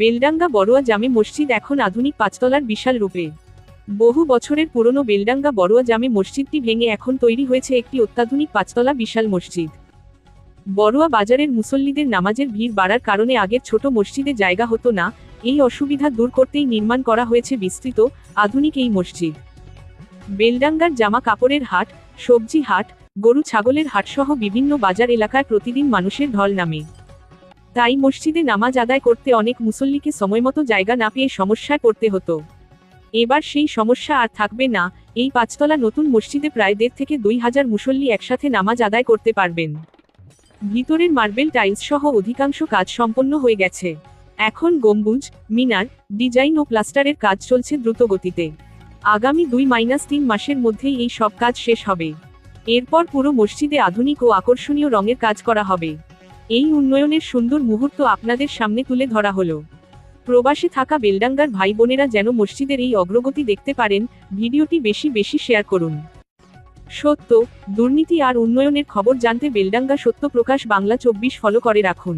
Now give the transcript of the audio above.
বেলডাঙ্গা বড়ুয়া জামে মসজিদ এখন আধুনিক পাঁচতলার বিশাল রূপে। বহু বছরের পুরনো বেলডাঙ্গা বড়ুয়া জামে মসজিদটি ভেঙে এখন তৈরি হয়েছে একটি অত্যাধুনিক পাঁচতলা বিশাল মসজিদ। বড়ুয়া বাজারের মুসল্লিদের নামাজের ভিড় বাড়ার কারণে আগের ছোট মসজিদে জায়গা হতো না, এই অসুবিধা দূর করতেই নির্মাণ করা হয়েছে বিস্তৃত, আধুনিক এই মসজিদ। বেলডাঙ্গার জামা কাপড়ের হাট, সবজি হাট, গরু ছাগলের হাটসহ বিভিন্ন বাজার এলাকায় প্রতিদিন মানুষের ঢল নামে। তাই মসজিদে নামাজ আদায় করতে অনেক মুসল্লিকে সময়মতো জায়গা না পেয়ে সমস্যায় পড়তে হতো। এবার সেই সমস্যা আর থাকবে না, এই পাঁচতলা নতুন মসজিদে প্রায় দেড় থেকে দুই হাজার মুসল্লি একসাথে নামাজ আদায় করতে পারবেন। ভিতরের মার্বেল টাইলস সহ অধিকাংশ কাজ সম্পন্ন হয়ে গেছে। এখন গম্বুজ, মিনার, ডিজাইন ও প্লাস্টারের কাজ চলছে দ্রুত গতিতে আগামী দুই মাইনাস তিন মাসের মধ্যেই এই সব কাজ শেষ হবে। এরপর পুরো মসজিদে আধুনিক ও আকর্ষণীয় রঙের কাজ করা হবে। এই উন্নয়নের সুন্দর মুহূর্ত আপনাদের সামনে তুলে ধরা হলো। প্রবাসে থাকা বেলডাঙ্গার ভাই বোনেরা যেন মসজিদের এই অগ্রগতি দেখতে পারেন, ভিডিওটি বেশি বেশি শেয়ার করুন। সত্য, দুর্নীতি আর উন্নয়নের খবর জানতে বেলডাঙ্গা সত্য প্রকাশ বাংলা চব্বিশ ফলো করে রাখুন।